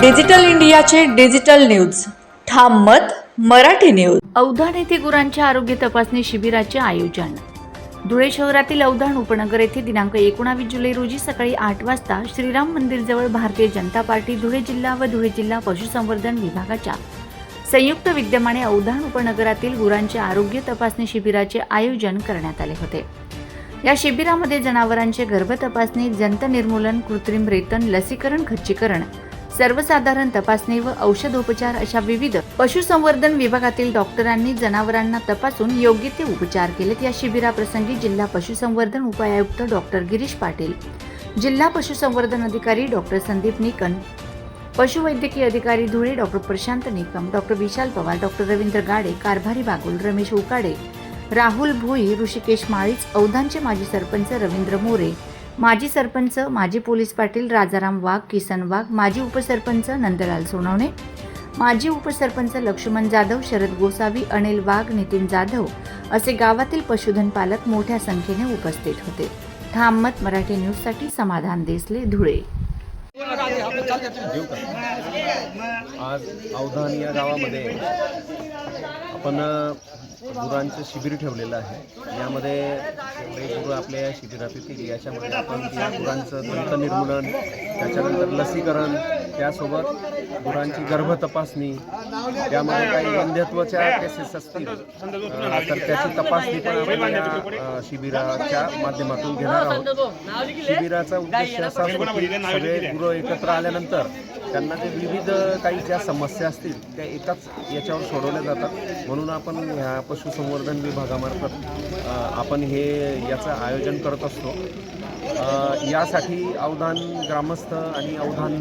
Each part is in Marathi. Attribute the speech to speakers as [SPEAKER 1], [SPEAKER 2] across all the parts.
[SPEAKER 1] डिजिटल इंडियाचे डिजिटल न्यूज. ठाम मत मराठी न्यूज.
[SPEAKER 2] औधाण येथे गुरांच्या आरोग्य तपासणी शिबिराचे आयोजन. धुळे शहरातील औधाण उपनगर येथे दिनांक एकोणावीस जुलै रोजी सकाळी आठ वाजता श्रीराम मंदिरजवळ भारतीय जनता पार्टी धुळे जिल्हा व धुळे जिल्हा पशुसंवर्धन विभागाच्या संयुक्त विद्यमाने औधाण उपनगरातील गुरांचे आरोग्य तपासणी शिबिराचे आयोजन करण्यात आले होते. या शिबिरामध्ये जनावरांचे गर्भ तपासणी जंत निर्मूलन कृत्रिम रेतन लसीकरण खच्चीकरण सर्वसाधारण तपासणी व औषधोपचार अशा विविध पशुसंवर्धन विभागातील डॉक्टरांनी जनावरांना तपासून योग्य ते उपचार केलेत. या शिबिराप्रसंगी जिल्हा पशुसंवर्धन उपायुक्त डॉक्टर गिरीश पाटील जिल्हा पशुसंवर्धन अधिकारी डॉक्टर संदीप निकन पशुवैद्यकीय अधिकारी Dhule doctor Prashant Nikam doctor Vishal Pawar doctor Ravindra Gade Karbhari Bagul Ramesh Ukade Rahul Bhoi Rishikesh माळीच औधांचे माजी सरपंच रवींद्र मोरे माजी सरपंच माजी पोलीस पाटील राजाराम वाघ किसन वाघ माजी उपसरपंच नंदलाल सोनवणे माजी उपसरपंच लक्ष्मण जाधव शरद गोसावी अनिल वाघ नितीन जाधव असे गावातील पशुधन पालक मोठ्या संख्येने उपस्थित होते. ठाम मराठी न्यूजसाठी समाधान देसले धुळे.
[SPEAKER 3] आज अवधान या गावामध्ये आपण गुरांचं शिबिर ठेवलेलं आहे. यामध्ये जेवढे गुरु आपल्या या शिबिरात येतील याच्यामध्ये आपण या गुरांचं दंत निर्मूलन त्याच्यानंतर लसीकरण त्यासोबत गुरांची गर्भ तपासणी त्यामध्ये काही वंध्यत्वाच्या केसेस असतील तर त्याची तपासणी पण आपण या शिबिराच्या माध्यमातून घेणार आहोत. शिबिराचा उद्देश असा सगळे गुरु एकत्र आल्यानंतर त्यांना ते विविध काही ज्या समस्या असतील त्या एकाच याच्यावर सोडवल्या जातात. म्हणून आपण ह्या पशुसंवर्धन विभागामार्फत आपण हे याचं आयोजन करत असतो. यासाठी अवधान ग्रामस्थ आणि अवधान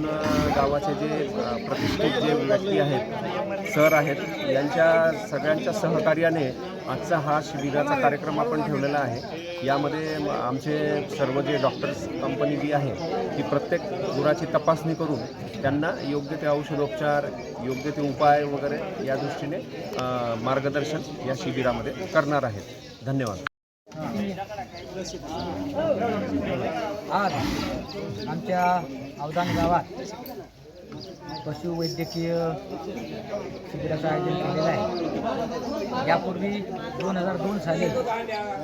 [SPEAKER 3] गावाचे जे प्रतिष्ठित जे व्यक्ती आहेत सर आहेत यांच्या सगळ्यांच्या सहकार्याने आजचा हा शिबिराचा कार्यक्रम आपण ठेवलेला आहे. यामध्ये आमचे सर्व जे डॉक्टर्स कंपनी जी आहे ती प्रत्येक गुराची तपासणी करून त्यांना योग्य ते औषधोपचार योग्य ते उपाय वगैरे या दृष्टीने मार्गदर्शन या शिबिरामध्ये करणार आहेत. धन्यवाद.
[SPEAKER 4] आज आमच्या अवधान गावात पशुवैद्यकीय शिबिराचं आयोजन केलेलं आहे. यापूर्वी दोन हजार दोन साली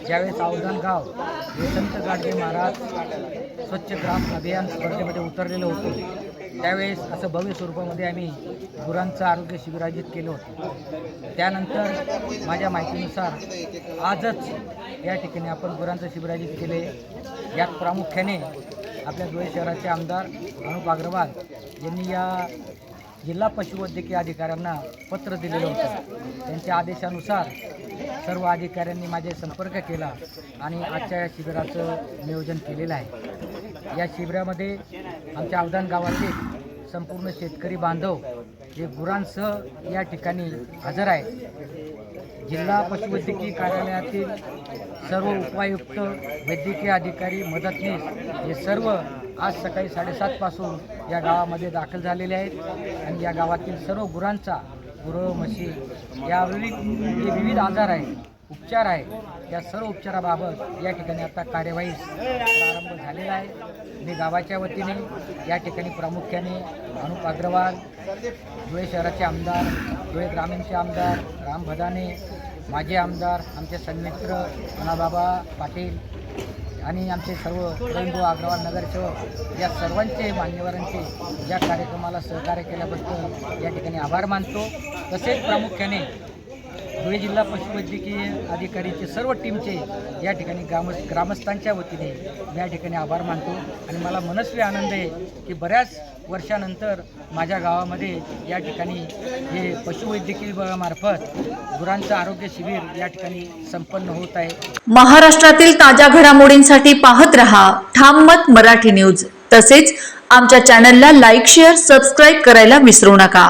[SPEAKER 4] ज्यावेळेस अवधान गाव हे संत गाडगे महाराज स्वच्छ ग्राम अभियान स्पर्धेमध्ये उतरलेलं होतं त्यावेळेस असं भव्य स्वरूपामध्ये आम्ही गुरांचं आरोग्य शिबिर आयोजित केलं होतं. त्यानंतर माझ्या माहितीनुसार आजच या ठिकाणी आपण गुरांचं शिबिर आयोजित केले. यात प्रामुख्याने आपल्या धुळे शहराचे आमदार अनुप अग्रवाल यांनी या जिल्हा पशुवैद्यकीय अधिकाऱ्यांना पत्र दिलेलं होतं. त्यांच्या आदेशानुसार सर्व अधिकाऱ्यांनी माझे संपर्क केला आणि आजच्या या शिबिराचं नियोजन केलेलं आहे. या शिबिरामध्ये आमच्या अवधान गावातील संपूर्ण शेतकरी बांधव जे गुरांसह या ठिकाणी हजर आहे जिल्हा पशुवैद्यकीय कार्यालयातील सर्व उपायुक्त वैद्यकीय अधिकारी मदतनीस हे सर्व आज सकाळी साडेसातपासून या गावामध्ये दाखल झालेले आहेत आणि या गावातील सर्व गुरांचा गुरं म्हशी या विविध जे विविध आजार आहेत उपचार आहे त्या सर्व उपचाराबाबत या ठिकाणी आता कार्यवाही प्रारंभ झालेला आहे. मी गावाच्या वतीने या ठिकाणी प्रामुख्याने अनुप अग्रवाल धुळे शहराचे आमदार धुळे ग्रामीणचे आमदार राम भदाने माजी आमदार आमचे सन्मित्र अनाबाबा पाटील आणि आमचे सर्व रवींद्र अग्रवाल नगरसेवक या सर्वांचे मान्यवरांचे या कार्यक्रमाला सहकार्य केल्याबद्दल या ठिकाणी आभार मानतो. तसेच प्रामुख्याने धुळे जिल्हा पशुवैद्यकीय अधिकारीचे सर्व टीमचे या ठिकाणी ग्राम ग्रामस्थांच्या वतीने मी या ठिकाणी आभार मानतो. आणि मला मनस्वी आनंद आहे की बऱ्याच वर्षानंतर माझ्या गावामध्ये या ठिकाणी हे पशुवैद्यकीय विभागामार्फत गुरांचं आरोग्य शिबिर या ठिकाणी संपन्न होत आहे.
[SPEAKER 1] महाराष्ट्रातील ताज्या घडामोडींसाठी पाहत रहा ठाम मत मराठी न्यूज. तसेच आमच्या चॅनलला लाईक शेअर सबस्क्राईब करायला विसरू नका.